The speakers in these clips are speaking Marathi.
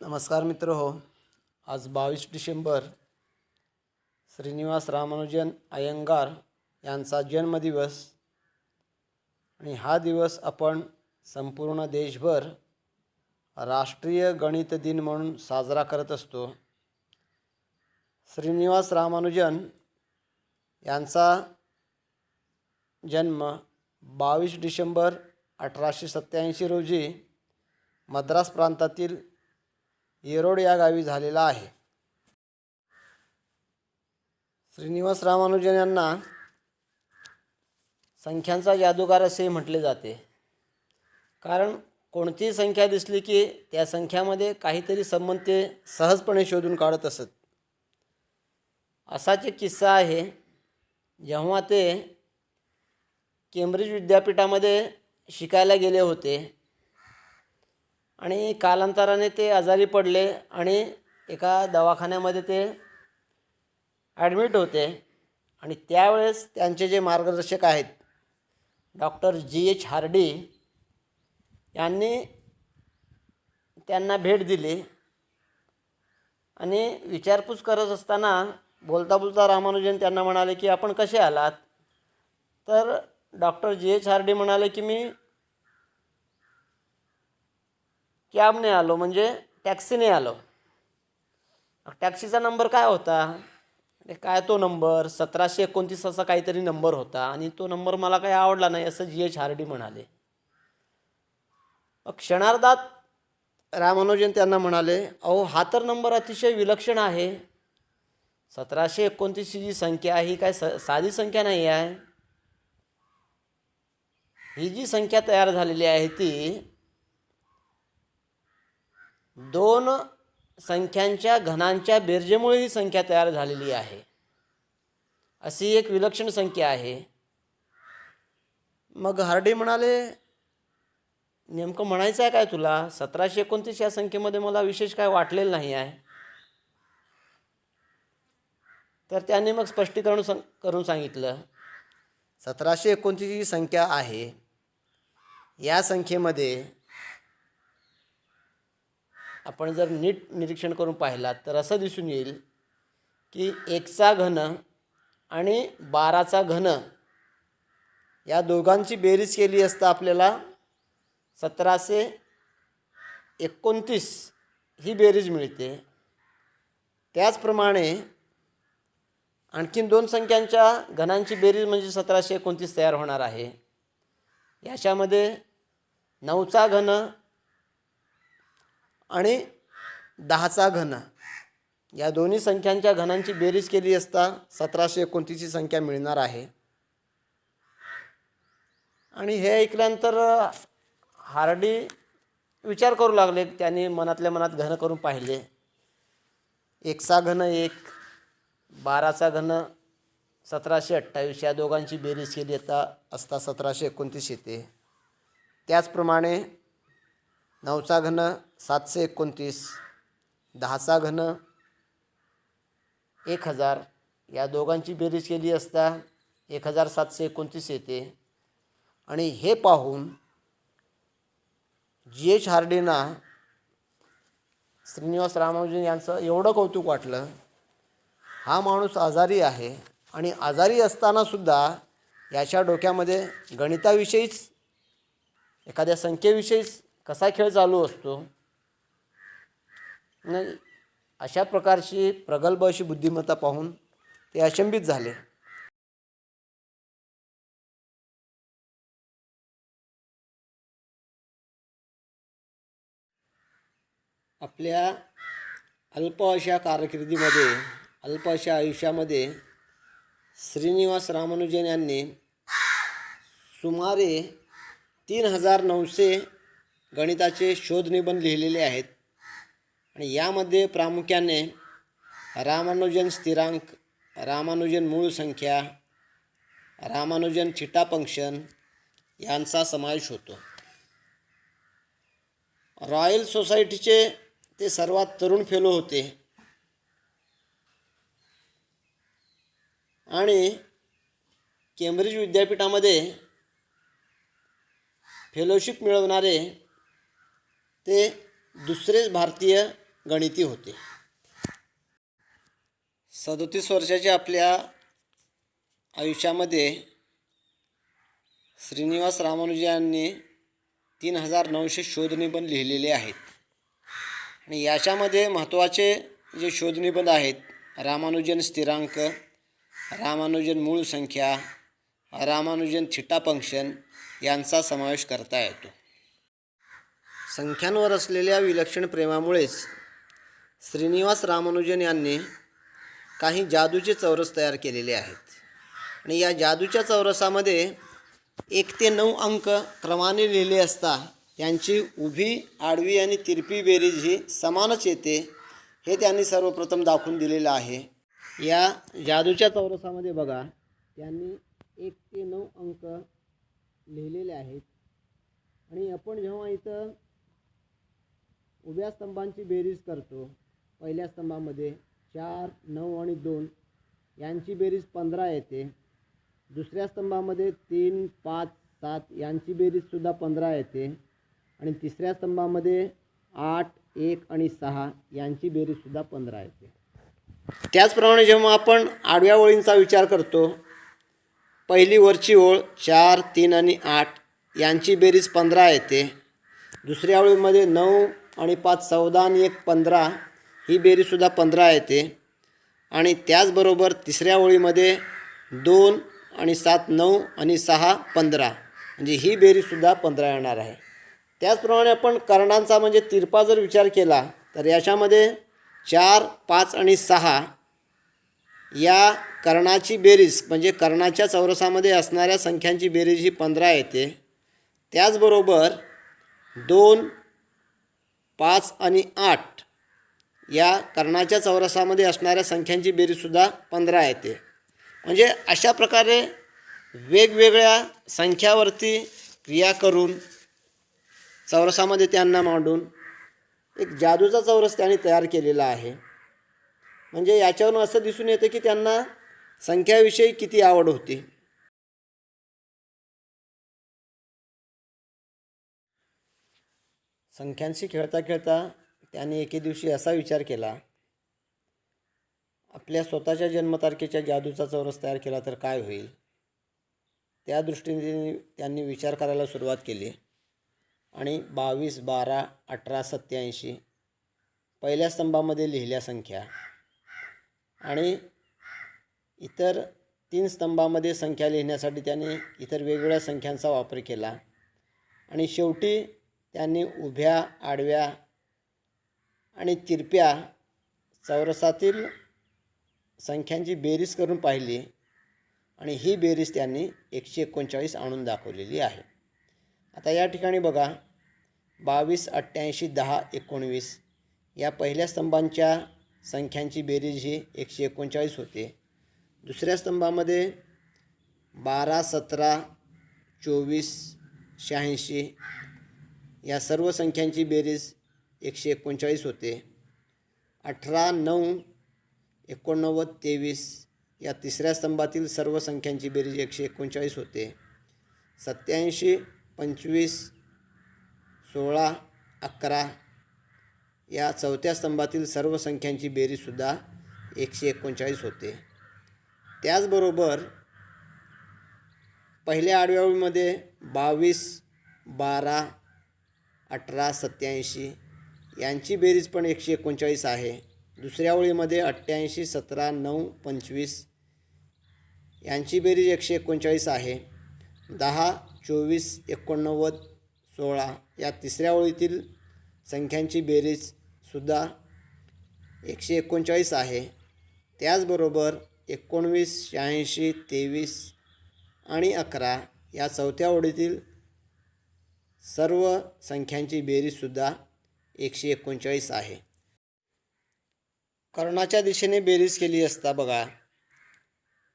नमस्कार मित्र हो. आज बावीस डिसेंबर श्रीनिवास रामानुजन अयंगार यांचा जन्मदिवस. आणि हा दिवस आपण संपूर्ण देशभर राष्ट्रीय गणित दिन म्हणून साजरा करत असतो. श्रीनिवास रामानुजन यांचा जन्म बावीस डिसेंबर अठराशे सत्त्याऐंशी रोजी मद्रास प्रांतातील येरोड या गावी झालेला आहे. श्रीनिवास रामानुजन यांना संख्यांचा जादूगार असे म्हटले जाते. कारण कोणतीही संख्या दिसली की त्या संख्यामध्ये काहीतरी संबंध ते सहजपणे शोधून काढत असत. असाच एक किस्सा आहे. जेव्हा ते केम्ब्रिज विद्यापीठामध्ये शिकायला गेले होते आणि कालांतराने ते आजारी पडले आणि एका दवाखान्यामध्ये ते ॲडमिट होते. आणि त्यावेळेस त्यांचे जे मार्गदर्शक आहेत डॉक्टर जी एच हार्डी यांनी त्यांना भेट दिली आणि विचारपूस करत असताना बोलता बोलता रामानुजन त्यांना म्हणाले की आपण कसे आलात? तर डॉक्टर जी एच हार्डी म्हणाले की मी कॅबने आलो म्हणजे टॅक्सीने आलो. टॅक्सीचा नंबर काय होता? म्हणजे काय तो नंबर? सतराशे एकोणतीस असा काहीतरी नंबर होता आणि तो नंबर मला काही आवडला नाही असं जी एच हार्डी म्हणाले. क्षणार्धात रामानुजन त्यांना म्हणाले अहो हा तर नंबर अतिशय विलक्षण आहे. सतराशे एकोणतीसची जी संख्या आहे ही काय स साधी संख्या नाही आहे? ही जी संख्या तयार झालेली आहे ती दोन संख्यांच्या घनांच्या बेरजेमुळे ही संख्या तयार झालेली आहे. अशी एक विलक्षण संख्या आहे. मग हार्डी म्हणाले नेमकं म्हणायचं आहे काय तुला? सतराशे एकोणतीस या संख्येमध्ये मला विशेष काय वाटलेलं नाही आहे. तर त्यांनी मग स्पष्टीकरण सं करून सांगितलं सतराशे एकोणतीस ही संख्या आहे. या संख्येमध्ये आपण जर नीट निरीक्षण करून पाहिलात तर असं दिसून येईल की एकचा घन आणि बाराचा घन या दोघांची बेरीज केली असता आपल्याला सतराशे एकोणतीस ही बेरीज मिळते. त्याचप्रमाणे आणखीन दोन संख्यांच्या घनांची बेरीज म्हणजे सतराशे एकोणतीस तयार होणार आहे. याच्यामध्ये नऊचा घन आणि दहाचा घन. या दोन्ही संख्यांच्या घनांची बेरीज केली असता सतराशे एकोणतीसची संख्या मिळणार आहे. आणि हे ऐकल्यानंतर हार्डी विचार करू लागले त्यांनी मनातल्या मनात घन करून पाहिले. एकचा घन एक बाराचा घन सतराशे अठ्ठावीस या दोघांची बेरीज केली असता असता सतराशे एकोणतीस येते. त्याचप्रमाणे नऊचा घन सातशे एकोणतीस. दहाचा घन एक हजार. या दोघांची बेरीज केली असता एक हजार सातशे एकोणतीस येते. आणि हे पाहून जी एच हार्डेना श्रीनिवास रामानुजन यांचं एवढं कौतुक वाटलं. हा माणूस आजारी आहे आणि आजारी असतानासुद्धा याच्या डोक्यामध्ये गणिताविषयीच एखाद्या संख्येविषयीच कसा खेळ चालू असतो? नाही अशा प्रकारची प्रगल्भ अशी बुद्धिमत्ता पाहून ते अचंबित झाले. आपल्या अल्प अशा कारकिर्दीमध्ये अल्प अशा आयुष्यामध्ये श्रीनिवास रामानुजन यांनी सुमारे तीन हजार नऊशे गणिताचे शोधनिबंध लिहिलेले आहेत. आणि यामध्ये प्रामुख्याने रामानुजन स्थिरांक रामानुजन मूळ संख्या रामानुजन थिटा फंक्शन यांचा समावेश होतो. रॉयल सोसायटीचे ते सर्वात तरुण फेलो होते. आणि केम्ब्रिज विद्यापीठामध्ये फेलोशिप मिळवणारे ते दुसरेच भारतीय गणिती होते. सदोतीस वर्षाच्या आपल्या आयुष्यामध्ये श्रीनिवास रामानुजी यांनी तीन हजार नऊशे शोधनिबंध लिहिलेले आहेत. आणि याच्यामध्ये महत्त्वाचे जे शोधनिबंध आहेत रामानुजन स्थिरांक रामानुजन मूळ संख्या रामानुजन थिटा फंक्शन यांचा समावेश करता येतो. संख्यांवर असलेल्या विलक्षण प्रेमामुळेच श्रीनिवास रामानुजन यांनी काही जादूचे चौरस तयार केलेले आहेत. आणि या जादूच्या चौरसामध्ये एक ते नऊ अंक क्रमाने लिहिले असता त्यांची उभी आडवी आणि तिरपी बेरीज ही समानच येते हे त्यांनी सर्वप्रथम दाखवून दिलेलं आहे. या जादूच्या चौरसामध्ये बघा त्यांनी एक ते नऊ अंक लिहिलेले आहेत. आणि आपण जेव्हा इथं उभ्या स्तंभांची बेरीज करतो. पहिल्या स्तंभामध्ये चार नऊ आणि दोन यांची बेरीज पंधरा येते. दुसऱ्या स्तंभामध्ये तीन पाच सात यांची बेरीजसुद्धा पंधरा येते. आणि तिसऱ्या स्तंभामध्ये आठ एक आणि सहा यांची बेरीजसुद्धा पंधरा येते. त्याचप्रमाणे जेव्हा आपण आडव्या ओळींचा विचार करतो पहिली वरची ओळ चार तीन आणि आठ यांची बेरीज पंधरा येते. दुसऱ्या ओळीमध्ये नऊ आणि पाच चौदा आणि एक पंधरा ही बेरीजसुद्धा पंधरा येते. आणि त्याचबरोबर तिसऱ्या ओळीमध्ये दोन आणि सात नऊ आणि सहा पंधरा. म्हणजे ही बेरीजसुद्धा पंधरा येणार आहे. त्याचप्रमाणे आपण कर्णांचा म्हणजे तिरपा जर विचार केला तर याच्यामध्ये चार पाच आणि सहा या कर्णाची बेरीज म्हणजे कर्णाच्या चौरसामध्ये असणाऱ्या संख्यांची बेरीज ही पंधरा येते. त्याचबरोबर दोन पाच आणि आठ या कर्णाच्या चौरसामध्ये असणाऱ्या संख्यांची बेरीजसुद्धा पंधरा येते. म्हणजे अशा प्रकारे वेगवेगळ्या संख्यावरती क्रिया करून चौरसामध्ये त्यांना मांडून एक जादूचा चौरस त्यांनी तयार केलेला आहे. म्हणजे याच्यावरून असं दिसून येतं की त्यांना संख्याविषयी किती आवड होती. संख्यांशी खेळता खेळता त्यांनी एके दिवशी असा विचार केला आपल्या स्वतःच्या जन्मतारखेच्या जादूचा चौरस तयार केला तर काय होईल? त्या दृष्टीने त्यांनी विचार करायला सुरुवात केली आणि बावीस बारा अठरा सत्याऐंशी पहिल्या स्तंभामध्ये लिहिल्या संख्या आणि इतर तीन स्तंभामध्ये संख्या लिहिण्यासाठी त्यांनी इतर वेगवेगळ्या संख्यांचा वापर केला आणि शेवटी त्यांनी उभ्या आडव्या आणि तिरप्या चौरसातील संख्यांची बेरीज करून पाहिली आणि ही बेरीज त्यांनी एकशे एकोणचाळीस आणून दाखवलेली आहे. आता या ठिकाणी बघा बावीस अठ्ठ्याऐंशी दहा एकोणवीस या पहिल्या स्तंभांच्या संख्यांची बेरीज ही एकशे एकोणचाळीस होते. दुसऱ्या स्तंभामध्ये बारा सतरा चोवीस शहाऐंशी या सर्व संख्यांची बेरीज एकशे एकोणचाळीस होते. अठरा नऊ एकोणनव्वद तेवीस या तिसऱ्या स्तंभातील सर्व संख्यांची बेरीज एकशे एकोणचाळीस होते. सत्याऐंशी पंचवीस सोळा अकरा या चौथ्या स्तंभातील सर्व संख्यांची बेरीजसुद्धा एकशे एकोणचाळीस होते. त्याचबरोबर पहिल्या आडव्यावळीमध्ये बावीस बारा अठरा सत्याऐंशी यांची बेरीज पण एकशे एकोणचाळीस आहे. दुसऱ्या ओळीमध्ये अठ्ठ्याऐंशी सतरा नऊ पंचवीस. यांची बेरीज एकशे एकोणचाळीस आहे. दहा चोवीस एकोणनव्वद सोळा या तिसऱ्या ओळीतील संख्यांची बेरीजसुद्धा एकशे एकोणचाळीस आहे. त्याचबरोबर एकोणवीस शहाऐंशी तेवीस आणि अकरा या चौथ्या ओळीतील सर्व संख्यांची बेरीजसुद्धा एकशे एकोणचाळीस आहे. कर्णाच्या दिशेने बेरीज केली असता बघा.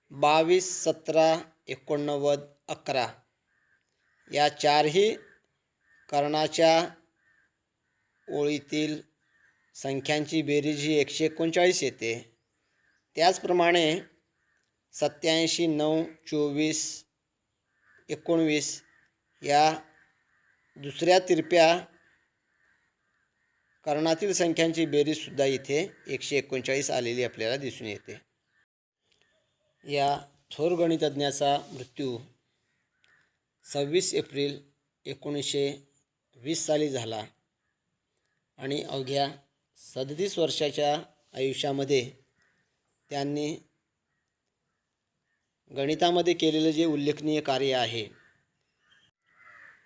बावीस सतरा एकोणनव्वद अकरा. या चारही कर्णाच्या ओळीतील संख्यांची बेरीज ही एकशे एकोणचाळीस येते. त्याचप्रमाणे सत्याऐंशी नऊ चोवीस एकोणवीस या दुसऱ्या तिरप्या कर्णातील संख्यांची बेरीजसुद्धा इथे एकशे एकोणचाळीस आलेली आपल्याला दिसून येते. या थोर गणितज्ञाचा मृत्यू सव्वीस एप्रिल एकोणीसशे वीस साली झाला आणि अवघ्या सदतीस वर्षाच्या आयुष्यामध्ये त्यांनी गणितामध्ये केलेलं जे उल्लेखनीय कार्य आहे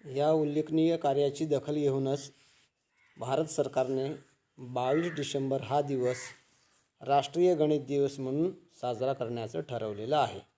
या उल्लेखनीय कार्याची दखल घेऊनच भारत सरकारने बावीस डिसेंबर हा दिवस राष्ट्रीय गणित दिवस म्हणून साजरा करण्याचं ठरवलेलं आहे.